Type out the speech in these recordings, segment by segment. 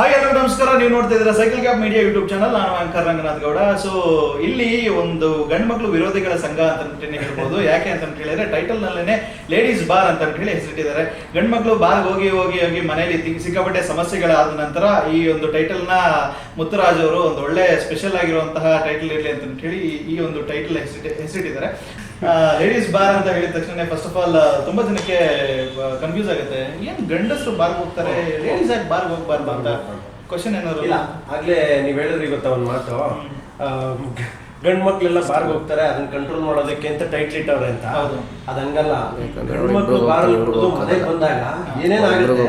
Hi ಎಲ್ಲರೂ ನಮಸ್ಕಾರ. ನೀವು ನೋಡ್ತಾ ಇದ್ದೀರಾ cycle cap media YouTube channel ನಾನು ಅಂಕರ್ ರಂಗನಾಥ್ ಗೌಡ. ಸೊ ಇಲ್ಲಿ ಒಂದು ಗಂಡ್ಮಕ್ಳು ವಿರೋಧಿಗಳ ಸಂಘ ಅಂತ ಹೇಳ್ಬೋದು. ಯಾಕೆ ಅಂತ ಹೇಳಿದ್ರೆ ಟೈಟಲ್ ನಲ್ಲೇನೆ ಲೇಡೀಸ್ ಬಾರ್ ಅಂತ ಹೇಳಿ ಹೆಸರಿಟ್ಟಿದ್ದಾರೆ. ಗಂಡ್ಮಕ್ಳು ಬಾರ್ ಹೋಗಿ ಹೋಗಿ ಹೋಗಿ ಮನೆಯಲ್ಲಿ ಸಿಕ್ಕಾಪಟ್ಟೆ ಸಮಸ್ಯೆಗಳಾದ ನಂತರ ಈ ಒಂದು ಟೈಟಲ್ನ ಮುತ್ತರಾಜ್ ಅವರು ಒಂದು ಒಳ್ಳೆ ಸ್ಪೆಷಲ್ ಆಗಿರುವಂತಹ ಟೈಟಲ್ ಇರಲಿ ಅಂತ ಹೇಳಿ ಈ ಒಂದು ಟೈಟಲ್ ಹೆಸರಿಟ್ಟಿದ್ದಾರೆ. ಲೇಡೀಸ್ ಬಾರ್ ಅಂತ ಹೇಳಿದ ತಕ್ಷಣ ಫಸ್ಟ್ ಆಫ್ ಆಲ್ ತುಂಬಾ ಜನಕ್ಕೆ ಕನ್ಫ್ಯೂಸ್ ಆಗುತ್ತೆ. ಏನ್ ಗಂಡಸರು ಬಾರ್ ಹೋಗ್ತಾರೆ? ಲೇಡೀಸ್ ಯಾಕೆ ಬಾರ್ ಹೋಗ್ಬಾರ್ದು ಅಂತ ಕ್ವಶನ್ ಏನಾದ್ರು? ಇಲ್ಲ ಆಗ್ಲೇ ನೀವ್ ಹೇಳಿದ್ರಿ ಗೊತ್ತಾ ಒಂದ್ ಮಾತು? ಗಂಡ್ ಮಕ್ಳೆಲ್ಲ ಬಾರ್ಗ್ ಹೋಗ್ತಾರೆ ಅದನ್ನ ಕಂಟ್ರೋಲ್ ಮಾಡೋದಕ್ಕೆ ಅಂತ ಟೈಟ್ ಇಟ್ಟವ್ರೆ ಅಂತ. ಅದ್ ಹಂಗಲ್ಲ. ಗಂಡ್ ಮಕ್ಳು ಬಾರ್ ಅದೇ ಬಂದಾಗ ಏನೇನಾಗುತ್ತೆ.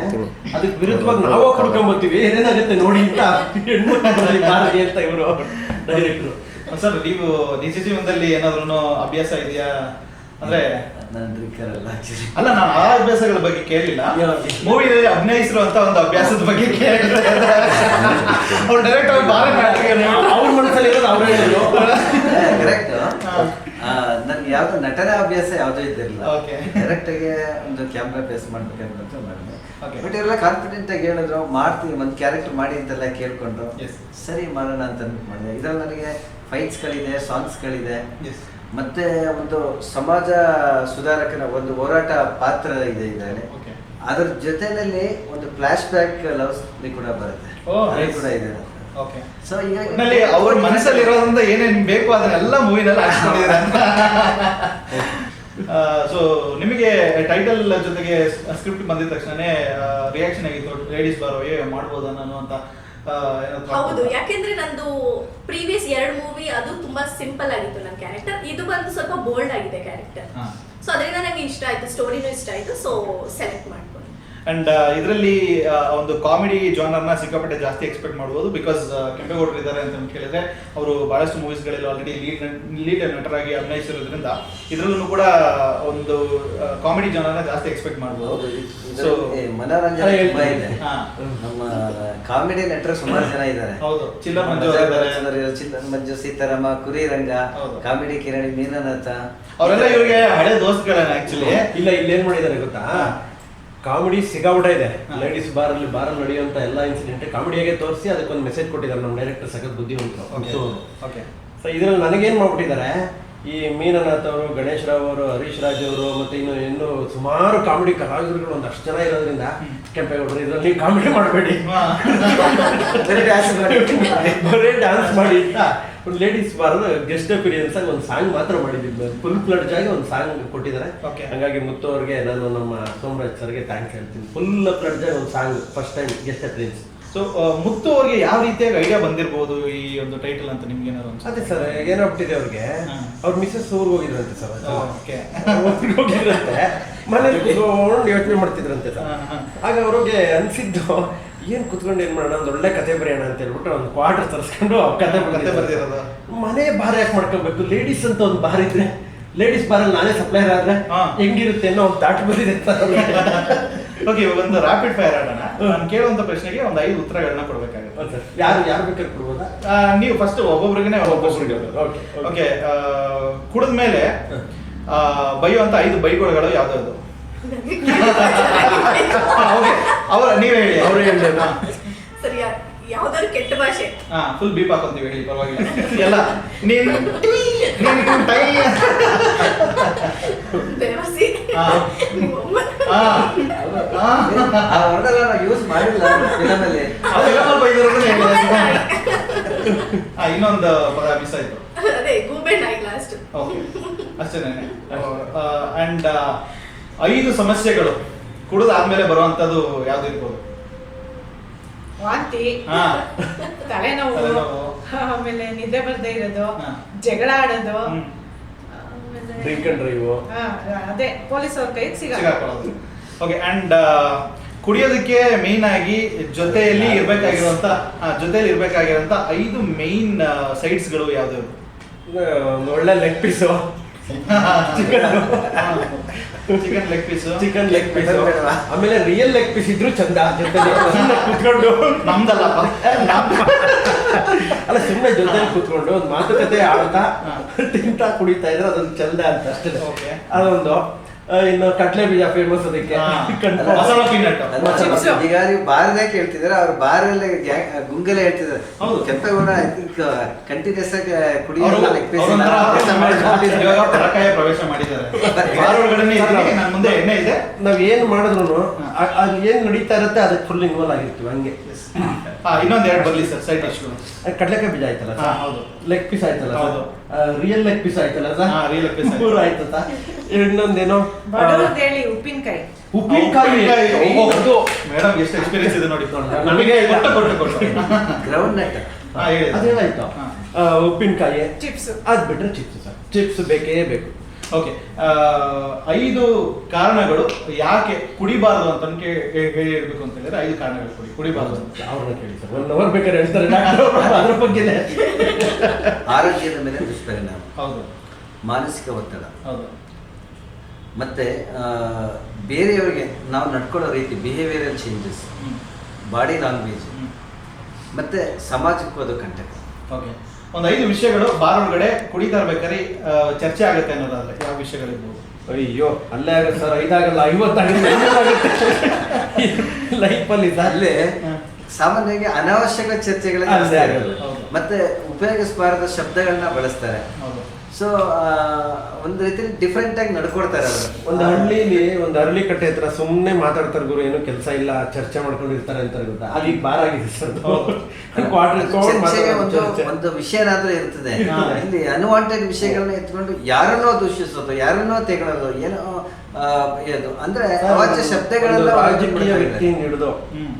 ಅದಕ್ಕೆ ವಿರುದ್ಧವಾಗಿ ನಾವು ಕುಡ್ಕೊಂಬತ್ತೀವಿ ಏನೇನಾಗುತ್ತೆ ನೋಡಿ ಅಂತ. ಹೆಣ್ಮಕ್ಳು ಬಾರ್ಗೆ ಅಂತ ಇವರು ಡೈರೆಕ್ಟ್ರು ಸರ್ ನೀವು ನಿಜ ಜೀವನದಲ್ಲಿ ಏನಾದ್ರು ಅಭ್ಯಾಸ ಇದೆಯಾ? ಅಂದ್ರೆ ಡ್ರಿಂಕರ್ ಅಲ್ಲ ಆಕ್ಚುಲಿ ಅಲ್ಲ ನಾನು ಆ ಅಭ್ಯಾಸಗಳ ಬಗ್ಗೆ ಕೇಳಲಿಲ್ಲ ಯಾವ್ದು? ಮೂವಿಯಲ್ಲಿ ಅಭಿನಯಿಸಿರುವಂತ ಒಂದು ಅಭ್ಯಾಸದ ಬಗ್ಗೆ ಕೇಳಿದ್ರೆ ಅವ್ರು ಡೈರೆಕ್ಟ್ ಅವ್ರು ಬಾರ ಅವ್ರ ಮನಸ್ಸಲ್ಲಿ ಇರೋದು ಅವ್ರು ಕರೆಕ್ಟ್ ಯಾವ್ದು ನಟನ ಅಭ್ಯಾಸ ಯಾವುದೂ ಇದ್ದಿರಲಿಲ್ಲ Okay. ಡೈರೆಕ್ಟ್ ಆಗಿ ಒಂದು ಕ್ಯಾಮ್ರಾ ಫೇಸ್ ಮಾಡ್ಬೇಕಂತ ಮಾಡಿದೆ Okay. ಬಟ್ ಎಲ್ಲ ಕಾನ್ಫಿಡೆಂಟ್ ಆಗಿ ಹೇಳಿದ್ರು ಮಾಡ್ತೀವಿ ಒಂದು ಕ್ಯಾರೆಕ್ಟರ್ ಮಾಡಿ ಅಂತೆಲ್ಲ ಕೇಳ್ಕೊಂಡು Yes. ಸರಿ ಮಾಡೋಣ ಅಂತ ಅಂದ್ಬಿಟ್ಟು ಮಾಡಿದೆ ಇದ್ರಲ್ಲಿ ನನಗೆ ಫೈಟ್ಸ್ಗಳಿದೆ ಸಾಂಗ್ಸ್ಗಳಿದೆ ಮತ್ತೆ ಒಂದು ಸಮಾಜ ಸುಧಾರಕನ ಒಂದು ಹೋರಾಟ ಪಾತ್ರ ಇದೆ ಇದರಲ್ಲಿ Okay. ಅದ್ರ ಜೊತೆನಲ್ಲಿ ಒಂದು ಫ್ಲಾಶ್ ಬ್ಯಾಕ್ ಲವ್ ಸ್ಟೋರಿ ಕೂಡ ಬರುತ್ತೆ ಓಹ್ ಅದು nice. ಕೂಡ ಇದೆ ಓಕೆ ಸೊ ಅವ್ರ ಮನಸ್ಸಲ್ಲಿ ಇರೋದ್ರಿಂದ ಏನೇನ್ ಬೇಕು ಅದನ್ನೆಲ್ಲ ಮೂವಿನಲ್ಲಿ ಹಾಕ್ಸ್ಕೊಂಡಿದ್ದಾರೆ. ಅಂತ ಸೊ ನಿಮಗೆ ಟೈಟಲ್ ಜೊತೆಗೆ ಸ್ಕ್ರಿಪ್ಟ್ ಬಂದಿದ ತಕ್ಷಣನೇ ರಿಯಾಕ್ಷನ್ ಆಗಿತ್ತು ಲೇಡೀಸ್ ಬಾರೋ ಏ ಮಾಡ್ಬೋದಾ ನಾನು ಅಂತ ಆ, ಏನಾದ್ರು ಹೌದು? ಯಾಕೆಂದ್ರೆ ನಂದು ಪ್ರೀವಿಯಸ್ ಎರಡು ಮೂವಿ ಅದು ತುಂಬಾ ಸಿಂಪಲ್ ಆಗಿತ್ತು ನನ್ನ ಕ್ಯಾರೆಕ್ಟರ್ ಇದು ಬಂದು ಸ್ವಲ್ಪ ಬೋಲ್ಡ್ ಆಗಿದೆ ಕ್ಯಾರೆಕ್ಟರ್ ಹಾ. ಸೊ ಅದರಿಂದ ನನಗೆ ಇಷ್ಟ ಆಯ್ತು ಸ್ಟೋರಿನೂ ಇಷ್ಟ ಆಯ್ತು ಸೊ ಸೆಲೆಕ್ಟ್ ಮಾಡ್ಕೊಂಡು ಅಂಡ್ ಇದರಲ್ಲಿ ಒಂದು ಕಾಮಿಡಿ ಜಾನರ್ನ ಸಿಕ್ಕಾಪಟ್ಟೆ ಜಾಸ್ತಿ ಎಕ್ಸ್ಪೆಕ್ಟ್ ಮಾಡ್ಬೋದು ಬಿಕಾಸ್ ಕೆಂಪೇಗೌಡರು ಇದ್ದಾರೆ ಅಂತ ಕೇಳಿದ್ರೆ ಅವರು ಬಹಳಷ್ಟು ಮೂವೀಸ್ಗಳಲ್ಲಿ ಆಲ್ರೆಡಿ ಲೀಡ್ ಲೀಡ್ ನಟರಾಗಿ ಅಭಿನಯಿಸಿರೋದ್ರಿಂದ ಇದರಲ್ಲೂ ಕೂಡ ಒಂದು ಕಾಮಿಡಿ ಜಾನರ್ನ ಜಾಸ್ತಿ ಎಕ್ಸ್ಪೆಕ್ಟ್ ಮಾಡ್ಬೋದು. ಸೊ ಮನೋರಂಜನೆ ತುಂಬಾ ಇದೆ. ಹಾ. ನಮ್ಮ ಕಾಮಿಡಿ ನಟರು ಸುಮಾರು ಜನ ಇದ್ದಾರೆ. ಹೌದು. ಚಿಲ್ಲರ್ ಮಂಜು. ಚಿಲ್ಲರ್ ಮಂಜು ಸೀತಾರಾಮ ಕುರಿರಂಗ ರಂಗ ಕಾಮಿಡಿ ಕಿರಣಿ ಮೀನನಾಥ ಅವರೆಲ್ಲ ಇವರಿಗೆ ಹಳೆ ದೋಸ್ತಗಳನ್ನ ಆಕ್ಚುಲಿ ಇಲ್ಲ ಇಲ್ಲೇನ್ ಮಾಡಿದಾರೆ ಮಾಡಿದ್ದಾರೆ ಗೊತ್ತಾ? ಕಾಮಿಡಿ ಸಿಗಾಬಿಟ ಇದೆ. ಲೇಡೀಸ್ ಬಾರ್ ಅಲ್ಲಿ ಬಾರ್ ನಡೆಯುವಂತ ಎಲ್ಲ ಇನ್ಸಿಡೆಂಟ್ ಕಾಮಿಡಿಯಾಗೆ ತೋರಿಸಿ ಅದಕ್ಕೊಂದು ಮೆಸೇಜ್ ಕೊಟ್ಟಿದ್ದಾರೆ ನಮ್ಮ ಡೈರೆಕ್ಟರ್ ಸಖತ್ ಬುದ್ಧಿವಂತರು. ಸೊ ಇದ್ರಲ್ಲಿ ನನಗೇನ್ ಮಾಡ್ಬಿಟ್ಟಿದ್ದಾರೆ ಈ ಮೀನನಾಥ್ ಅವರು ಗಣೇಶ್ ರಾವ್ ಅವರು ಹರೀಶ್ ರಾಜ್ ಅವರು ಮತ್ತೆ ಇನ್ನು ಇನ್ನು ಸುಮಾರು ಕಾಮಿಡಿ ಕಲಾವಿದರುಗಳು ಒಂದಷ್ಟು ಜನ ಇರೋದ್ರಿಂದ ಕೆಂಪೇಗೌಡರು ಇದ್ರಲ್ಲಿ ಕಾಮಿಡಿ ಮಾಡಬೇಡಿ. ಬರೀ ಡ್ಯಾನ್ಸ್ ಮಾಡಿ. ಅಂತ ಒಂದು ಲೇಡೀಸ್ ಬಾರದ ಗೆಸ್ಟ್ ಅಪಿರಿಯನ್ಸ್ ಆಗಿ ಒಂದು ಸಾಂಗ್ ಮಾತ್ರ ಮಾಡಿದ್ವಿ ಫುಲ್ ಫ್ಲಡ್ಜ್ ಆಗಿ ಒಂದು ಸಾಂಗ್ ಕೊಟ್ಟಿದ್ದಾರೆ. ಓಕೆ ಹಂಗಾಗಿ ಮುತ್ತು ಅವ್ರಿಗೆ ನಾನು ನಮ್ಮ ಸೋಮರಾಜ್ ಸರ್ಗೆ ಥ್ಯಾಂಕ್ಸ್ ಹೇಳ್ತೀನಿ. ಫುಲ್ ಫ್ಲಡ್ಜ್ ಆಗಿ ಒಂದು song first time guest appearance so Muthu ಅವ್ರಿಗೆ ಯಾವ ರೀತಿಯಾಗಿ ಐಡಿಯಾ ಬಂದಿರಬಹುದು ಈ ಒಂದು ಟೈಟಲ್ ಅಂತ ನಿಮ್ಗೆ ಏನಾದ್ರು ಅನ್ಸುತ್ತೆ? ಅದೇ ಸರ್ ಏನಾಗ್ಬಿಟ್ಟಿದೆ ಅವ್ರಿಗೆ. ಅವ್ರ ಮಿಸ್ಸಸ್ ಊರಿಗೆ ಹೋಗಿದ್ರಂತೆ ಸರ್ ಹೋಗಿದ್ರಂತೆ. ಮನೇಲಿ ಕುತ್ಕೊಂಡು ಯೋಚನೆ ಮಾಡ್ತಿದ್ರಂತೆ ಸರ್. ಆಗ ಅವ್ರಿಗೆ ಅನ್ಸಿದ್ದು ಏನ್ ಕುತ್ಕೊಂಡು ಏನ್ ಮಾಡೋಣ ಒಂದು ಒಳ್ಳೆ ಕತೆ ಬರೆಯೋಣ ಅಂತ ಹೇಳ್ಬಿಟ್ಟು ಒಂದು ಕ್ವಾರ್ಟರ್ ತರಿಸ್ಕೊಂಡು ಕತೆ ಕತೆ ಬರ್ದಿರೋದು. ಮನೆ ಬಾರ ಯಾಕೆ ಮಾಡ್ಕೋಬೇಕು? ಲೇಡೀಸ್ ಅಂತ ಒಂದು ಬಾರ್ ಇದ್ರೆ ಲೇಡೀಸ್ ಬಾರಲ್ಲಿ ನಾನೇ ಸಪ್ಲೈರ್ ಆದ್ರೆ ಹೆಂಗಿರುತ್ತೆ ಅನ್ನೋ ಒಂದು ದಾಟ್ ಬಂದಿದೆ. ಓಕೆ ಇವಾಗ ಒಂದು ರ್ಯಾಪಿಡ್ ಫೈರ್ ಆಡೋಣ. ನಾನು ಕೇಳುವಂತ ಪ್ರಶ್ನೆಗೆ ಒಂದು ಐದು ಉತ್ತರಗಳನ್ನ ಕೊಡ್ಬೇಕಾಗುತ್ತೆ. ಯಾರು ಯಾರು ಬೇಕಾದ್ರೆ ಕೊಡ್ಬೋದಾ? ನೀವು ಫಸ್ಟ್ ಒಬ್ಬೊಬ್ರಿಗೆ. ಒಬ್ಬೊಬ್ರಿಗೆ ಓಕೆ. ಓಕೆ. ಕುಡಿದ ಮೇಲೆ ಬೈಯುವಂತ ಐದು ಬೈಗುಳಗಳು ಯಾವ್ದು ಅವರ ನೀವೇ ಹೇಳಿ. ಅವ್ರು ಹೇಳಿ ಅಣ್ಣ. ಸರಿ ಯಾ- ಯಾವ್ದಾದ್ರು ಕೆಟ್ಟ ಭಾಷೆ. ಹಾ ಫುಲ್ ಬೀಪ್ ಹಾಕೊಂತೀವಿ ಹೇಳಿ ಪರವಾಗಿಲ್ಲ. ಎಲ್ಲ ನೀನು ಟೈ. ಆ, ಆ. ಆ ವರ್ಡ್ ನಾವು ಯೂಸ್ ಮಾಡಿಲ್ಲ ಫಿಲಮಲ್ಲಿ ಇನ್ನೊಂದು ಪದ ಮಿಸ್ ಆಯ್ತು. ಅದೇ ಗೂಬೆ ಲಾಸ್ಟ್ ಓಕೆ ಅಷ್ಟೇನೆ. ಅಂಡ್ ಐದು ಸಮಸ್ಯೆಗಳು ಕುಡಿದಾದ್ಮೇಲೆ ಬರುವಂತದ್ದು ಯಾವ್ದು ಇರ್ಬೋದು? ವಾಂತಿ. ಹಾ. ತಲೆನೋವು. ಆಮೇಲೆ ನಿದ್ದೆ ಬರ್ದೇ ಇರೋದು. ಜಗಳ ಆಡೋದು. ಡ್ರಿಂಕ್ ಅಂಡ್ ಡ್ರೈವ್ ಹಾ, ಅದೇ ಪೊಲೀಸ್ ಅವ್ರ ಕೈಗೆ ಸಿಗ ಓಕೆ ಅಂಡ್ ಕುಡಿಯೋದಕ್ಕೆ ಮೇನ್ ಆಗಿ ಜೊತೆಯಲ್ಲಿ ಇರ್ಬೇಕಾಗಿರುವಂತ ಆ, ಜೊತೆಯಲ್ಲಿ ಇರ್ಬೇಕಾಗಿರುವಂತ ಐದು ಮೇನ್ ಸೈಡ್ಸ್ಗಳು ಯಾವ್ದು? ಒಂದು ಒಳ್ಳೆ leg piece chicken leg piece chicken leg piece ಆಮೇಲೆ ರಿಯಲ್ ಲೆಗ್ ಪೀಸ್ ಇದ್ರು ಚಂದ ಕುತ್ಕೊಂಡು. ನಮ್ದಲ್ಲಪ್ಪ. ಅಲ್ಲ ಸುಮ್ಮನೆ ಜೊತೆಲಿ ಕುತ್ಕೊಂಡು ಒಂದು ಮಾತುಕತೆ ಆಡ್ತಾ ತಿಂತಾ ಕುಡಿತಾ ಇದ್ರೆ ಅದೊಂದು ಚಂದ ಅಂತ ಅಷ್ಟೇ. ಅದೊಂದು. ಇನ್ನು ಕಡ್ಲೆ ಬೀಜ ಫೇಮಸ್ ಅದಕ್ಕೆ. ಮಸಾಲ ಪೀನಟ್. ಈಗ ನೀವು ಬಾರದೇ ಕೇಳ್ತಿದ್ರೆ ಅವ್ರು ಬಾರಲ್ಲೇ ಗುಂಗಲೇ ಹೇಳ್ತಿದ್ದಾರೆ. ಹೌದು. ಕೆಂಪೇಗೌಡ ಐ ಥಿಂಕ್ ಕಂಟಿನ್ಯೂಸ್ ಆಗಿ ಪ್ರವೇಶ ಮಾಡಿದ್ದಾರೆ. ಮುಂದೆ ಎಣ್ಣೆ ಇದೆ. ನಾವ್ ಏನ್ ಮಾಡಿದ್ರು ಅದು ಏನ್ ನಡೀತಾ ಇರುತ್ತೆ ಅದಕ್ಕೆ ಫುಲ್ ಇನ್ವಾಲ್ವ್ ಆಗಿರ್ತೀವಿ ಹಂಗೆ. ಇನ್ನೊಂದ್ ಎರಡು ಬರ್ಲಿ ಸರ್ ಸೈಡ್ ಕಡ್ಲೆಕಾಯಿ ಬೀಜ ಆಯ್ತಲ್ಲ ಹೌದು. ಲೆಗ್ ಪೀಸ್ ಆಯ್ತಲ್ಲ ಹೌದು. ರಿಯಲ್ ಲೆಗ್ ಪೀಸ್ ಆಯ್ತಲ್ಲ ಹಾ, ರಿಯಲ್ piece ಆಯ್ತು. ಮೂರು ಆಯ್ತು ಇನ್ನೊಂದೇನೋ? ಹೇಳಿ ಉಪ್ಪಿನಕಾಯಿ. ಉಪ್ಪಿನಕಾಯಿ. ಮೇಡಮ್ ಎಷ್ಟು ಎಕ್ಸ್ಪೀರಿಯನ್ಸ್ ಇದೆ ನೋಡಿ ನಮಗೆ ನಮಗೆ ಇಲ್ಲ. ಕೊಟ್ಟು ಕೊಟ್ಟು ಕೊಟ್ಟು ಗ್ರೌಂಡ್ ಹೇಳಿ. ಅದೇನಾಯ್ತು? ಉಪ್ಪಿನಕಾಯಿ. ಚಿಪ್ಸ್ ಅದ್ ಬಿಟ್ರೆ ಚಿಪ್ಸ್ ಸರ್. ಚಿಪ್ಸ್ ಬೇಕೇ ಬೇಕು. ಓಕೆ ಐದು ಕಾರಣಗಳು ಯಾಕೆ ಕುಡಿಬಾರದು ಅಂತ ಹೇಳಿರ್ಬೇಕು ಹೇ- ಹೇಳಿ ಹೇಳ್ಬೇಕು ಅಂತ ಹೇಳಿದ್ರೆ ಐದು ಕಾರಣಗಳು ಕುಡಿ ಕುಡಿಬಾರದು ಅಂತ. ಅವ್ರನ್ನ ಕೇಳಿ ಸರ್. ಒನ್ ಅವರ್ ಬೇಕಾದ್ರೆ ಹೇಳ್ತಾರೆ. ಡಾಕ್ಟರ್ ಅದ್ರ ಬಗ್ಗೆನೇ. ಆರೋಗ್ಯದ ಮೇಲೆ ದುಷ್ಪರಿಣಾಮ. ಹೌದು. ಮಾನಸಿಕ ಒತ್ತಡ. ಹೌದು. ಮತ್ತೆ ಬೇರೆಯವರಿಗೆ ನಾವು ನಡ್ಕೊಳ್ಳೋ ರೀತಿ ಬಿಹೇವಿಯರಲ್ ಚೇಂಜಸ್. Body language. ಮತ್ತೆ ಸಮಾಜಕ್ಕೂ ಅದು ಕಂಟಕ ಓಕೆ ಒಂದು ಐದು ವಿಷಯಗಳು ಬಾರ್ ಒಳಗಡೆ ಕುಡಿತಾ ಇರ್ಬೇಕಾದ್ರೆ ಚರ್ಚೆ ಆಗುತ್ತೆ ಅನ್ನೋದಾದ್ರೆ ಯಾವ ವಿಷಯಗಳಿರ್ಬೋದು ಅಯ್ಯೋ ಅಲ್ಲೇ ಆಗುತ್ತೆ ಸರ್ ಐದಾಗಲ್ಲ ಐವತ್ತಾಗುತ್ತೆ ಲೈಫಲ್ಲಿ ಅಲ್ಲೇ. ಸಾಮಾನ್ಯವಾಗಿ ಅನಾವಶ್ಯಕ. ಹೌದು. ಮತ್ತೆ ಉಪಯೋಗಿಸಬಾರದ ಶಬ್ದಗಳನ್ನ ಬಳಸ್ತಾರೆ ಹೌದು ಸೊ ಒಂದು ರೀತಿಯಲ್ಲಿ ಡಿಫ್ರೆಂಟ್ ಆಗಿ ನಡ್ಕೊಡ್ತಾರೆ ಅವರು. ಒಂದು ಹಳ್ಳಿಲಿ ಒಂದು ಅರಳಿ ಕಟ್ಟೆ ಹತ್ರ ಸುಮ್ಮನೆ ಮಾತಾಡ್ತಾರೆ ಗುರು ಏನು ಕೆಲಸ ಇಲ್ಲ ಚರ್ಚೆ ಮಾಡ್ಕೊಂಡಿರ್ತಾರೆ ಅಂತ ಗೊತ್ತಾ? ಅಲ್ಲಿ ಬಾರ್ ಆಗಿದೆ ಸರ್ ಕ್ವಾರ್ಟರ್ ಒಂದು ಒಂದು ವಿಷಯನಾದ್ರೂ ಇರ್ತದೆ. ಇಲ್ಲಿ ಅನ್ವಾಂಟೆಡ್ ವಿಷಯಗಳನ್ನ ಎತ್ಕೊಂಡು ಯಾರನ್ನೋ ದೂಷಿಸೋದು ಯಾರನ್ನೋ ತೆಗೊಳ್ಳೋದು ಏನೋ ಇದು. ಅಂದ್ರೆ ಅವಾಚ್ಯ ಶಬ್ದಗಳೆಲ್ಲ ರಾಜಕೀಯ ವ್ಯಕ್ತಿಯಿಂದ ಹಿಡಿದು.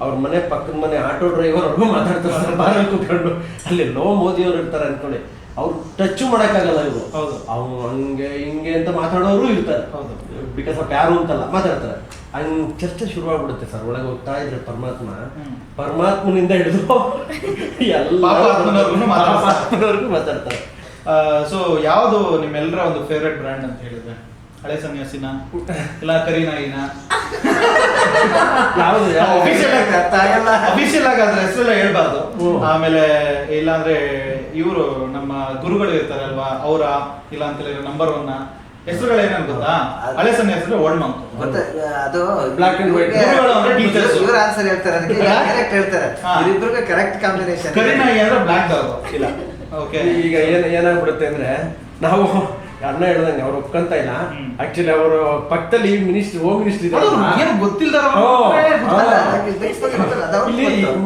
ಅವ್ರ ಮನೆ ಪಕ್ಕದ ಮನೆ ಆಟೋ ಡ್ರೈವರ್ ಅವ್ರಿಗೂ ಮಾತಾಡ್ತಾರೆ ಬಾರಲ್ಲಿ ಕೂತ್ಕೊಂಡು. ಅಲ್ಲಿ ಲೋ ಮೋದಿ ಅವ್ರು ಇರ್ತಾರೆ ಅನ್ಕೊಳ್ಳಿ. ಅವ್ರು ಟಚ್ ಮಾಡಕ್ಕಾಗಲ್ಲ ಇವರು ಹೌದು. ಅವ್ನು ಹಂಗೆ ಹಿಂಗೆ ಅಂತ ಮಾತಾಡೋರು ಇರ್ತಾರೆ ಹೌದು. ಬಿಕಾಸ್ ಆಫ್ ಯಾರು ಅಂತಲ್ಲ ಮಾತಾಡ್ತಾರೆ ಹಂಗ್ ಚರ್ಚೆ ಶುರುವಾಗ್ಬಿಡುತ್ತೆ ಸರ್ ಒಳಗೆ ಹೋಗ್ತಾ ಇದ್ರೆ ಪರಮಾತ್ಮ ಪರಮಾತ್ಮನಿಂದ ಹಿಡಿದು ಎಲ್ಲ ಮಾತಾಡ್ತಾರೆ. ಪಾಪಾತ್ಮನವರ್ಗೂ ಮಾತಾಡ್ತಾರೆ ಸೊ ಯಾವುದು ನಿಮ್ಮೆಲ್ಲರ ಒಂದು ಫೇವ್ರೆಟ್ ಬ್ರ್ಯಾಂಡ್ ಅಂತ ಹೇಳಿದ್ರೆ ಹಳೆ ಸನ್ಯಾಸಿನ ಇಲ್ಲ ಕರಿನಾಯಿನ ಯಾವ್ದು ಯಾವ- ಆಗಿ ಅರ್ಥ ಆಗಲ್ಲ. ಅಫಿಷಿಯಲ್ ಆಗಿ ಅದ್ರ ಹೆಸರೆಲ್ಲ ಹೇಳ್ಬಾರ್ದು ಹ್ಮ್. ಆಮೇಲೆ ಇಲ್ಲಾಂದ್ರೆ ಇವರು ನಮ್ಮ ಗುರುಗಳು ಇರ್ತಾರೆ ಅಲ್ವಾ ಅವರ ಇಲ್ಲ ಅಂತ ಹೇಳಿದ್ರೆ ನಂಬರ್ ಒನ್ ಹೆಸರುಗಳು ಏನಂತ ಗೊತ್ತಾ? ಹಳೆ ಹೆಸರು ಓಲ್ಡ್ ಮಂಕ್ ಅದು ಬ್ಲಾಕ್ ಅಂಡ್ ವೈಟ್ ಗುರುಗಳು ಅಂದ್ರೆ ಟೀಚರ್ಸ್ ಇವ್ರ ಆನ್ಸರ್ ಹೇಳ್ತಾರೆ ಅದಕ್ಕೆ ಡೈರೆಕ್ಟ್ ಹೇಳ್ತಾರೆ. ಹಾ. ಕರೆಕ್ಟ್ ಕಾಂಬಿನೇಷನ್ ಕರಿನಾಯಿ ಅಂದ್ರೆ ಬ್ಲಾಕ್ ಡಾಗ್ ಇಲ್ಲ. ಓಕೆ ಈಗ ಏನ್ ಏನಾಗ್ಬಿಡುತ್ತೆ ಅಂದ್ರೆ ನಾವು ಅಣ್ಣ ಹೇಳ್ದಂಗೆ ಅವ್ರು ಒಪ್ಕೊಂತ ಇಲ್ಲ. ಆಕ್ಚುಲಿ ಅವರು ಪಕ್ಕದಲ್ಲಿ ಮಿನಿಸ್ಟರ್ ಹೋಮ್ ಮಿನಿಸ್ಟರ್ ಏನು ಗೊತ್ತಿಲ್ಲ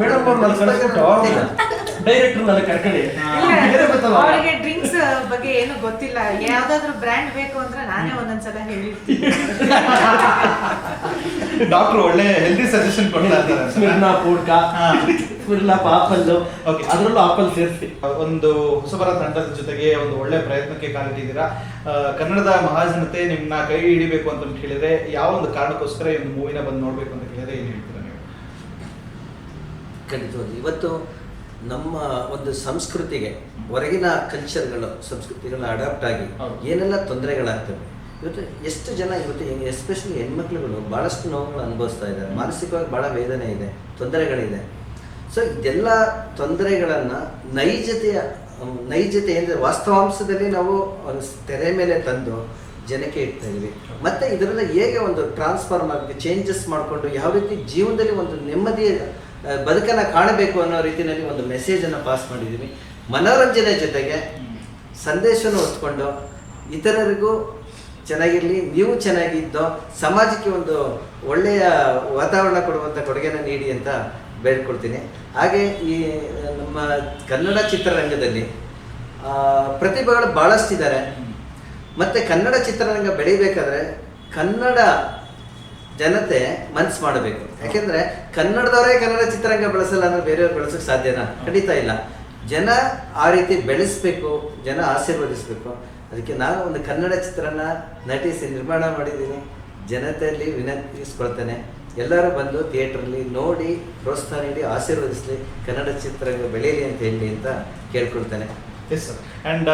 ಮೇಡಮ್ ಅವ್ರು ನಾನು ಕಳಿಸ್ಬಿಟ್ಟು ಡೈರೆಕ್ಟರ್ ನನ್ನ ಕರ್ಕಡೆ. ಅವರಿಗೆ ಡ್ರಿಂಕ್ಸ್ ಬಗ್ಗೆ ಏನು ಗೊತ್ತಿಲ್ಲ. ಯಾವ್ದಾದ್ರು ಬ್ರ್ಯಾಂಡ್ ಬೇಕು ಅಂದ್ರೆ ನಾನೇ ಒಂದೊಂದ್ಸಲ ಹೇಳಿರ್ತೀನಿ. ಡಾಕ್ಟರ್ ಒಳ್ಳೆ ಹೆಲ್ದಿ ಸಜೆಷನ್ ಕೊಡ್ತಾ ಇದ್ದಾರೆ. ಸ್ಮಿರ್ನಾ ಪೂಡ್ಕ ಸ್ಮಿರ್ನಾ ಆಪಲ್ ಓಕೆ ಅದ್ರಲ್ಲೂ ಆಪಲ್ ಸೇರಿಸಿ. ಒಂದು ಹೊಸಬರ ತಂಡದ ಜೊತೆಗೆ ಒಂದು ಒಳ್ಳೆ ಪ್ರಯತ್ನಕ್ಕೆ ಕಾಲಿಟ್ಟಿದ್ದೀರಾ? ಕನ್ನಡದ ಮಹಾಜನತೆ ನಿಮ್ಮನ್ನ ಕೈ ಹಿಡಿಬೇಕು ಅಂತ ಕೇಳಿದ್ರೆ ಯಾವ ಒಂದು ಕಾರಣಕ್ಕೋಸ್ಕರ ಈ ಒಂದು ಮೂವಿನ ಬಂದು ನೋಡ್ಬೇಕು ಅಂತ ಕೇಳಿದ್ರೆ ಏನ್ ಹೇಳ್ತೀರಾ ನೀವು? ಖಂಡಿತವಾಗಿ. ಇವತ್ತು ನಮ್ಮ ಒಂದು ಸಂಸ್ಕೃತಿಗೆ ಹೊರಗಿನ ಕಲ್ಚರ್ಗಳು ಸಂಸ್ಕೃತಿಗಳ ಅಡಾಪ್ಟ್ ಆಗಿ. ಏನೆಲ್ಲ ತೊಂದರೆಗಳಾಗ್ತವೆ ಇವತ್ತು ಎಷ್ಟು ಜನ ಇವತ್ತು ಎಸ್ಪೆಷಲಿ ಹೆಣ್ಮಕ್ಳುಗಳು ಭಾಳಷ್ಟು ನೋವುಗಳು ಅನುಭವಿಸ್ತಾ ಇದ್ದಾರೆ. ಮಾನಸಿಕವಾಗಿ ಭಾಳ ವೇದನೆ ಇದೆ ತೊಂದರೆಗಳಿದೆ. ಸೊ ಇದೆಲ್ಲ ತೊಂದರೆಗಳನ್ನು ನೈಜತೆಯ ನೈಜತೆ ಅಂದರೆ ವಾಸ್ತವಾಂಶದಲ್ಲಿ ನಾವು ಒಂದು ತೆರೆ ಮೇಲೆ ತಂದು ಜನಕ್ಕೆ ಇಡ್ತಾ ಇದೀವಿ ಮತ್ತೆ ಇದರಿಂದ ಹೇಗೆ ಒಂದು ಟ್ರಾನ್ಸ್ಫಾರ್ಮ್ ಆಗಿ ಚೇಂಜಸ್ ಮಾಡಿಕೊಂಡು ಯಾವ ರೀತಿ ಜೀವನದಲ್ಲಿ ಒಂದು ನೆಮ್ಮದಿಯ ಬದುಕನ್ನ ಕಾಣಬೇಕು ಅನ್ನೋ ರೀತಿಯಲ್ಲಿ ಒಂದು ಮೆಸೇಜನ್ನು ಪಾಸ್ ಮಾಡಿದ್ದೀವಿ ಮನೋರಂಜನೆ ಜೊತೆಗೆ ಸಂದೇಶವನ್ನು ಹೊತ್ಕೊಂಡು ಇತರರಿಗೂ ಚೆನ್ನಾಗಿರಲಿ, ನೀವು ಚೆನ್ನಾಗಿದ್ದು, ಸಮಾಜಕ್ಕೆ ಒಂದು ಒಳ್ಳೆಯ ವಾತಾವರಣ ಕೊಡುವಂಥ ಕೊಡುಗೆನ ನೀಡಿ ಅಂತ ಬೇಡ್ಕೊಳ್ತೀನಿ. ಹಾಗೆ ಈ, ನಮ್ಮ ಕನ್ನಡ ಚಿತ್ರರಂಗದಲ್ಲಿ ಪ್ರತಿಭೆಗಳು ಭಾಳಷ್ಟಿದ್ದಾರೆ ಮತ್ತು ಕನ್ನಡ ಚಿತ್ರರಂಗ ಬೆಳಿಬೇಕಾದ್ರೆ ಕನ್ನಡ ಜನತೆ ಮನ್ಸ್ ಮಾಡಬೇಕು. ಯಾಕೆಂದ್ರೆ ಕನ್ನಡದವರೇ ಕನ್ನಡ ಚಿತ್ರರಂಗ ಬೆಳೆಸಲ್ಲ ಅಂದ್ರೆ ಬೇರೆಯವ್ರು ಬೆಳೆಸೋಕೆ ಸಾಧ್ಯನಾ ಖಂಡಿತ ಇಲ್ಲ. ಜನ ಆ ರೀತಿ ಬೆಳೆಸ್ಬೇಕು, ಜನ ಆಶೀರ್ವದಿಸ್ಬೇಕು. ಅದಕ್ಕೆ ನಾನು ಒಂದು ಕನ್ನಡ ಚಿತ್ರನ ನಟಿಸಿ ನಿರ್ಮಾಣ ಮಾಡಿದ್ದೀನಿ. ಜನತೆಯಲ್ಲಿ ವಿನಂತಿಸ್ಕೊಳ್ತೇನೆ. ಎಲ್ಲರೂ ಬಂದು ಥಿಯೇಟ್ರಲ್ಲಿ ನೋಡಿ, ಪ್ರೋತ್ಸಾಹ ನೀಡಿ, ಆಶೀರ್ವದಿಸಲಿ, ಕನ್ನಡ ಚಿತ್ರರಂಗ ಬೆಳೆಯಲಿ ಅಂತ ಹೇಳಿ ಅಂತ ಕೇಳ್ಕೊಳ್ತೇನೆ. ಎಸ್ ಸರ್ ಅಂಡ್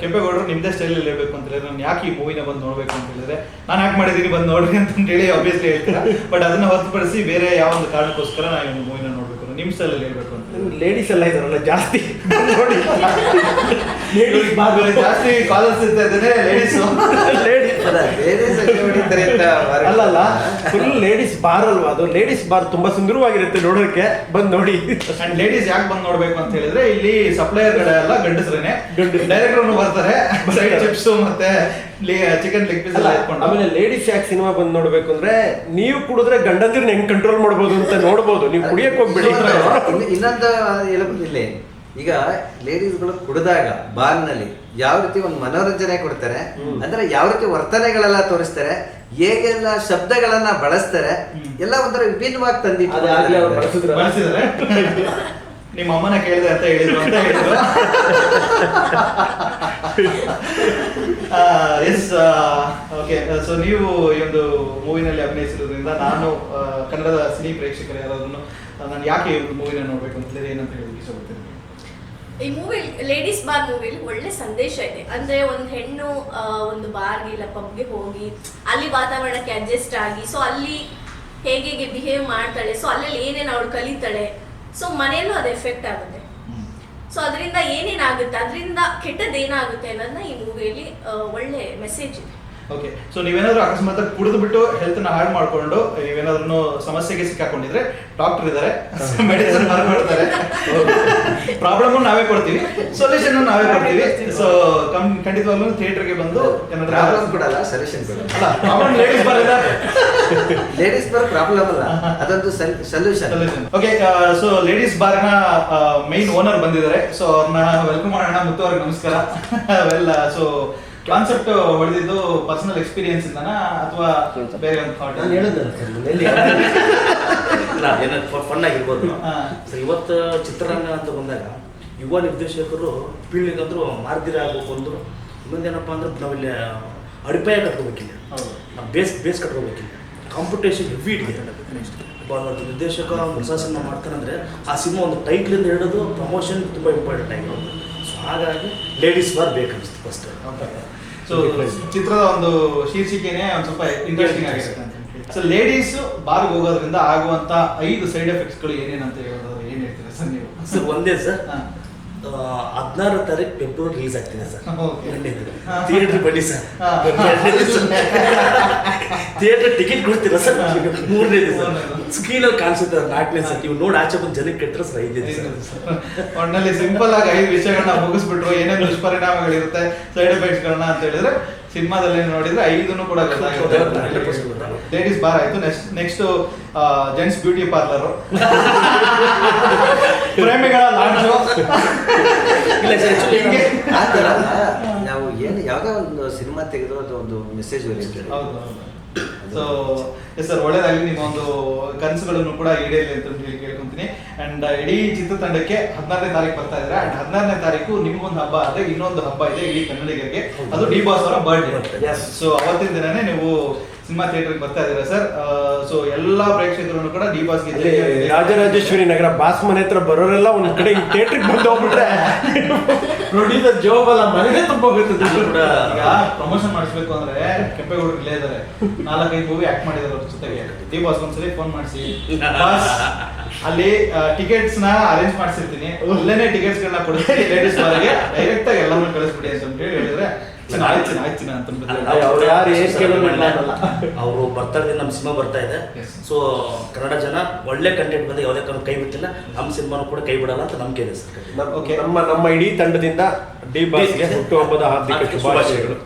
ಕೆಂಪೇಗೌಡರು ನಿಮ್ದೇ ಸ್ಟೈಲಲ್ಲಿ ಇರಬೇಕು ಅಂತ ಹೇಳಿದ್ರೆ ನಾನು ಯಾಕೆ ಈ ಮೂವಿನ ಬಂದು ನೋಡ್ಬೇಕು ಅಂತ ಹೇಳಿದ್ರೆ ನಾನು ಯಾಕೆ ಮಾಡಿದ್ದೀನಿ ಬಂದು ನೋಡ್ರಿ ಅಂತ ಹೇಳಿ ಆಬ್ವಿಯಸ್ಲಿ ಹೇಳ್ತೀರಾ? ಬಟ್ ಅದನ್ನ ಹೊರತುಪಡಿಸಿ ಬೇರೆ ಯಾವ ಒಂದು ಕಾರಣಕ್ಕೋಸ್ಕರ ನಾನು ಈ ಮೂವಿನ ನೋಡ್ಬೇಕು ನಿಮ್ಮ ನಿಮ್ ಸ್ಟೈಲ್ ಅಲ್ಲಿ ಹೇಳ್ಬೇಕು ಅಂತ ಲೇಡೀಸ್ ಎಲ್ಲ ಇದ್ದಾರಲ್ಲ ಜಾಸ್ತಿ. ನೋಡಿ. ಲೇಡೀಸ್ ಜಾಸ್ತಿ ಕಾಲರ್ಸ್ ಇರ್ತಾ ಇದ್ದಾರೆ ಲೇಡೀಸ್ ಅಲ್ಲಲ್ಲ ಫುಲ್ ಲೇಡೀಸ್ ಬಾರ್ ಅಲ್ವಾ ಅದು? ಲೇಡೀಸ್ ಬಾರ್ ತುಂಬಾ ಸುಂದರವಾಗಿರುತ್ತೆ ನೋಡೋಕೆ. ಬಂದ್ ನೋಡಿ. ಅಂಡ್ ಲೇಡೀಸ್ ಯಾಕೆ ಬಂದ್ ನೋಡ್ಬೇಕು ಅಂತ ಹೇಳಿದ್ರೆ ಇಲ್ಲಿ ಸಪ್ಲೈಯರ್ ಗಳೆಲ್ಲ ಗಂಡಸ್ರೇನೆ. ಗಂಡಸ್ರು. ಡೈರೆಕ್ಟರ್ ಬರ್ತಾರೆ. ಸೈಡ್ ಚಿಪ್ಸ್ ಮತ್ತೆ ಚಿಕನ್ ಲೆಗ್ ಪೀಸ್ ಎಲ್ಲ ಆಮೇಲೆ ಲೇಡೀಸ್ ಯಾಕೆ ಸಿನಿಮಾ ಬಂದ್ ನೋಡ್ಬೇಕು ಅಂದ್ರೆ ನೀವು ಕುಡಿದ್ರೆ ಗಂಡಂದಿರ್ನ ಹೆಂಗ್ ಕಂಟ್ರೋಲ್ ಮಾಡ್ಬೋದು ಅಂತ ನೋಡ್ಬೋದು. ನೀವು ಕುಡಿಯಕ್ ಹೋಗ್ಬೇಡಿ. ಇನ್ನೊಂದು ಹೇಳಬೇಕಿಲ್ಲಿ ಈಗ ಲೇಡೀಸ್ಗಳು ಕುಡಿದಾಗ ಬಾರ್ನಲ್ಲಿ ಯಾವ ರೀತಿ ಒಂದು ಮನೋರಂಜನೆ ಕೊಡ್ತಾರೆ ಅಂದ್ರೆ ಯಾವ ರೀತಿ ವರ್ತನೆಗಳೆಲ್ಲ ತೋರಿಸ್ತಾರೆ ಹೇಗೆಲ್ಲ ಶಬ್ದಗಳನ್ನ ಬಳಸ್ತಾರೆ ಎಲ್ಲ ಒಂಥರ ವಿಭಿನ್ನವಾಗಿ ತಂದಿಟ್ಟು ಅದೇ ಆಗ್ಲೇ ಅವ್ರು ಬಳಸಿದ್ರೆ. ನಿಮ್ಮ ಅಮ್ಮನ ಕೇಳಿದೆ ಅಂತ ಹೇಳಿದ್ರು ಅಂತ ಹೇಳಿದ್ರು. ಎಸ್ ಓಕೆ ಸೊ ನೀವು ಈ ಒಂದು ಮೂವಿನಲ್ಲಿ ಅಭಿನಯಿಸಿರೋದ್ರಿಂದ ನಾನು ಆ, ಕನ್ನಡದ ಸಿನಿ ಪ್ರೇಕ್ಷಕರು ಯಾರಾದ್ರೂ ನಾನು ಯಾಕೆ ಈ ಒಂದು ಮೂವಿನ ನೋಡ್ಬೇಕು ಅಂತ ಹೇಳಿ ಏನಂತ ಹೇಳಿ ಇಷ್ಟಪಡ್ತೀನಿ ಈ ಮೂವಿ ಲೇಡೀಸ್ ಬಾರ್ ಮೂವಿಲಿ ಒಳ್ಳೆ ಸಂದೇಶ ಇದೆ. ಅಂದ್ರೆ ಒಂದು ಹೆಣ್ಣು ಒಂದು ಬಾರ್ಗೆ ಇಲ್ಲ ಪಬ್ಗೆ ಹೋಗಿ ಅಲ್ಲಿ ವಾತಾವರಣಕ್ಕೆ ಅಡ್ಜಸ್ಟ್ ಆಗಿ ಸೊ ಅಲ್ಲಿ ಹೇಗೆ ಹೇಗೆ ಬಿಹೇವ್ ಮಾಡ್ತಾಳೆ ಸೊ ಅಲ್ಲಲ್ಲಿ ಏನೇನು ಅವಳು ಕಲಿತಾಳೆ ಸೊ ಮನೆಯಲ್ಲೂ ಅದು ಎಫೆಕ್ಟ್ ಆಗುತ್ತೆ. ಸೊ ಅದರಿಂದ ಏನೇನಾಗುತ್ತೆ, ಅದರಿಂದ ಕೆಟ್ಟದ್ದು ಏನಾಗುತ್ತೆ ಅನ್ನೋದನ್ನ ಈ ಮೂವಿಯಲ್ಲಿ ಒಳ್ಳೆ ಮೆಸೇಜ್ ಇದೆ. ಓಕೆ ಸೊ ನೀವೇನಾದ್ರೂ ಅಕಸ್ಮಾತ್ ಕುಡಿದು ಬಿಟ್ಟು ಹೆಲ್ತ್ನ ಹಾಳು ಮಾಡ್ಕೊಂಡು ನೀವೇನಾದ್ರೂ ಸಮಸ್ಯೆಗೆ ಸಿಕ್ಕಾಕೊಂಡಿದ್ರೆ ಡಾಕ್ಟರ್ ಇದ್ದಾರೆ ಮೆಡಿಸಿನ್ ಮಾಡ್ತಾರೆ ಪ್ರಾಬ್ಲಮ್ ನಾವೇ ಕೊಡ್ತೀವಿ ಸೊಲ್ಯೂಷನ್ ನಾವೇ ಕೊಡ್ತೀವಿ. ಸೊ ಖಂಡಿತವಾಗ್ಲೂ ಥಿಯೇಟರ್ಗೆ ಬಂದು ಏನಾದ್ರೂ ಪ್ರಾಬ್ಲಮ್ ಕೊಡಲ್ಲ ಸೊಲ್ಯೂಷನ್ ಕೊಡಲ್ಲ ಲೇಡೀಸ್ ಬರಲ್ಲ. ಲೇಡೀಸ್ ಬಾರ್ ಪ್ರಾಬ್ಲಮ್ ಅಲ್ಲ ಅದೊಂದು ಸೊಲ್ಯೂಷನ್ ಓಕೆ ಸೊ ಲೇಡೀಸ್ ಬಾರ್ನ ಮೈನ್ ಓನರ್ ಬಂದಿದ್ದಾರೆ. ಸೊ ಅವ್ರನ್ನ ವೆಲ್ಕಮ್ ಮಾಡೋಣ ಮುತ್ತು ಅವ್ರಿಗೆ ನಮಸ್ಕಾರ ವೆಲ್ ಸೊ ಕಾನ್ಸೆಪ್ಟ್ ಹೊಡೆದಿದ್ದು ಪರ್ಸನಲ್ ಎಕ್ಸ್ಪೀರಿಯನ್ಸ್ ಇಂದನ ಅಥವಾ ಬೇರೆ ಒಂದು ಥಾಟ್ ನಾನು ಹೇಳಿದ್ನಲ್ಲ ಸರ್ ಫನ್ ಆಗಿರ್ಬೋದು. ಸರ್ ಇವತ್ತು ಚಿತ್ರರಂಗ ಅಂತ ಬಂದಾಗ ಯುವ ನಿರ್ದೇಶಕರು ಪೀಳಿಗೆ ಅಂದ್ರು ಮಾರ್ದಿರ ಆಗ್ಬೇಕು ಅಂದ್ರು. ಇನ್ನೊಂದೇನಪ್ಪ ಅಂದ್ರೆ ನಾವಿಲ್ಲಿ ಅಡಿಪಾಯ ಕಟ್ಕೋಬೇಕಿಲ್ಲ. ಹೌದು. ನಾವು ಬೇಸ್ ಬೇಸ್ ಕಟ್ಕೋಬೇಕಿಲ್ಲ. ಕಾಂಪಿಟೇಷನ್ ಹೆವಿ ಇದೆ ಒಬ್ಬ ನಿರ್ದೇಶಕ ಹೊಸ ಸಿನಿಮಾ ಮಾಡ್ತಾನಂದ್ರೆ ಆ ಸಿನಿಮಾ ಒಂದು ಟೈಟ್ಲಿಂದ ಹಿಡಿದು ಪ್ರಮೋಷನ್ ತುಂಬ ಇಂಪಾರ್ಟೆಂಟ್ ಆಗಿರೋದು ಸೊ ಹಾಗಾಗಿ ಲೇಡೀಸ್ ಬಾರ್ ಬೇಕನ್ನಿಸ್ತು ಫಸ್ಟ್ ಸೊ ಚಿತ್ರದ ಒಂದು ಶೀರ್ಷಿಕೆನೆ ಒಂದು ಸ್ವಲ್ಪ ಇಂಟ್ರೆಸ್ಟಿಂಗ್ ಆಗಿರುತ್ತೆ ಸೊ ಲೇಡೀಸ್ ಬಾರ್ಗೆ ಹೋಗೋದ್ರಿಂದ ಆಗುವಂತ ಐದು ಸೈಡ್ ಎಫೆಕ್ಟ್ಸ್ಗಳು ಏನೇನಂತ ಹೇಳೋದಾದ್ರೆ ಏನ್ ಹೇಳ್ತೀರಾ ಸರ್ ನೀವು? ಸರ್ ಒಂದೇ ಸರ್. ಹಾ. ಹದಿನಾರು ತಾರೀಕು ಫೆಬ್ರವರಿ ರಿಲೀಸ್ ಆಗ್ತೀನಿ ಸರ್. ಥಿಯೇಟರ್ ಬನ್ನಿ ಸರ್. ಥಿಯೇಟರ್ ಟಿಕೆಟ್ ಕೊಡ್ತೀರಾ ಸರ್? ಮೂರನೇ ದಿವಸ ಮೂರನೇ ಸ್ಕ್ರೀನ್ ಅಲ್ಲಿ ಕಾಣಿಸುತ್ತೆ ನಾಲ್ಕನೇ ಸರ್. ನೀವು ನೋಡಿ ಆಚೆ ಬಂದು ಜನಕ್ಕೆ ಕೆಟ್ಟರೆ ಸರ್ ಐದೇ ಸರ್. ಒಟ್ಟಿನಲ್ಲಿ ಸಿಂಪಲ್ ಆಗಿ ಐದು ವಿಷಯಗಳನ್ನ ಮುಗಿಸ್ಬಿಟ್ರು ಏನೇನು ದುಷ್ಪರಿಣಾಮಗಳಿರುತ್ತೆ ಸೈಡ್ ಎಫೆಕ್ಟ್ಸ್ಗಳನ್ನ ಅಂತ ಹೇಳಿದ್ರೆ ಸಿನಿಮಾದಲ್ಲಿ ನೋಡಿದ್ರೆ ಐದನ್ನು ಕೂಡ ಗೊತ್ತಾಗುತ್ತೆ ಲೇಡೀಸ್ ಬಾರ್ ಆಯ್ತು next next gents beauty parlour ಪ್ರೇಮಿಗಳ ಲಾಂಚು ಇಲ್ಲ ಸರ್ ನಾವು ಏನು ಯಾವಾಗ ಒಂದು ಸಿನಿಮಾ ತೆಗೆದು ಅದು ಒಂದು ಮೆಸೇಜ್ ಓರಿಯೆಂಟೆಡ್ ಹೌದು. ಸೊ ಎಸ್ ಸರ್ ಒಳ್ಳೇದಾಗಲಿ ನಿಮ್ಮ ಒಂದು ಕನಸುಗಳನ್ನು ಕೂಡ ಈಡೇರಲಿ ಅಂತ ಹೇಳಿ ಕೇಳ್ಕೊಂತೀನಿ. ಅಂಡ್ ಇಡೀ ಚಿತ್ರತಂಡಕ್ಕೆ ಹದಿನಾರನೇ ತಾರೀಕು ಬರ್ತಾ ಇದ್ದಾರೆ ಅಂಡ್ ಹದಿನಾರನೇ ತಾರೀಕು ನಿಮ್ಗೊಂದು ಹಬ್ಬ ಆದ್ರೆ ಇನ್ನೊಂದು ಹಬ್ಬ ಇದೆ ಇಡೀ ಕನ್ನಡಿಗರಿಗೆ. ಅದು ಡಿ ಬಾಸ್ ಅವರ ಬರ್ಡೇ ಎಸ್ ಸೊ ಅವತ್ತಿನ ದಿನನೇ ನೀವು ಸಿನಿಮಾ ಥಿಯೇಟರ್ಗೆ ಬರ್ತಾ ಇದ್ದೀರಾ ಸರ್ ಸೊ ಎಲ್ಲಾ ಪ್ರೇಕ್ಷಕರನ್ನು ಕೂಡ ಡಿ ಬಾಸ್ಗೆ ರಾಜರಾಜೇಶ್ವರಿ ನಗರ ಬಾಸ್ ಮನೆ ಹತ್ರ ಬರೋರೆಲ್ಲ ಒಂದ್ ಕಡೆ ಈ ಥಿಯೇಟ್ರಿಗೆ ಬಂದು ಹೋಗ್ಬಿಟ್ರೆ. ಪ್ರೊಡ್ಯೂಸರ್ ಜೋಬ್ ಅಲ್ಲ ಮನೆನೇ ತುಂಬ ಹೋಗುತ್ತೆ. ಕೂಡ. ಈಗ ಪ್ರಮೋಷನ್ ಮಾಡಿಸ್ಬೇಕು ಅಂದ್ರೆ ಕೆಂಪೇಗೌಡರು ಇಲ್ಲೇ ಇದಾರೆ. ನಾಲ್ಕೈದು ಮೂವಿ ಆಕ್ಟ್ ಮಾಡಿದಾರೆ ಅವ್ರ ಜೊತೆಗೆ. ಡಿ ಬಾಸ್ ಒಂದ್ಸಲಿ ಫೋನ್ ಮಾಡಿಸಿ. ಅಲ್ಲಿ ಟಿಕೆಟ್ಸ್ನ ಅರೇಂಜ್ ಮಾಡಿಸಿರ್ತೀನಿ. ಅಲ್ಲೇನೆ ಟಿಕೆಟ್ಸ್ ಗಳನ್ನ ಕೊಡಿಸ್ತೀನಿ ಲೇಡೀಸ್ ಡೈರೆಕ್ಟ್ ಆಗಿ ಎಲ್ಲರೂ ಕಳಿಸ್ಬಿಡಿ ಅಂತ ಹೇಳಿ ಹೇಳಿದ್ರೆ ಯಾರು ಅವರು ಬರ್ತಾ ಇದ್ದಾರೆ ನಮ್ಮ ಸಿನಿಮಾ ಬರ್ತಾ ಇದೆ. ಸೊ ಕನ್ನಡ ಜನ ಒಳ್ಳೆ ಕಂಟೆಂಟ್ ಬಂದ ಯಾವುದೇ ಕಾರಣ ಕೈ ಬಿಟ್ಟಿಲ್ಲ. ನಮ್ಮ ಸಿನಿಮಾನು ಕೂಡ ಕೈ ಬಿಡಲ್ಲ ಅಂತ ನಂಬಿಕೆ ಇದೆ ಸರ್. ನಮ್ಮ-. ನಮ್ಮ ನಮ್ಮ ಇಡೀ ತಂಡದಿಂದ ಡಿ ಬಾಸ್ಗೆ ಹುಟ್ಟುಹಬ್ಬದ ಹಾರ್ದಿಕ ಶುಭಾಶಯಗಳು.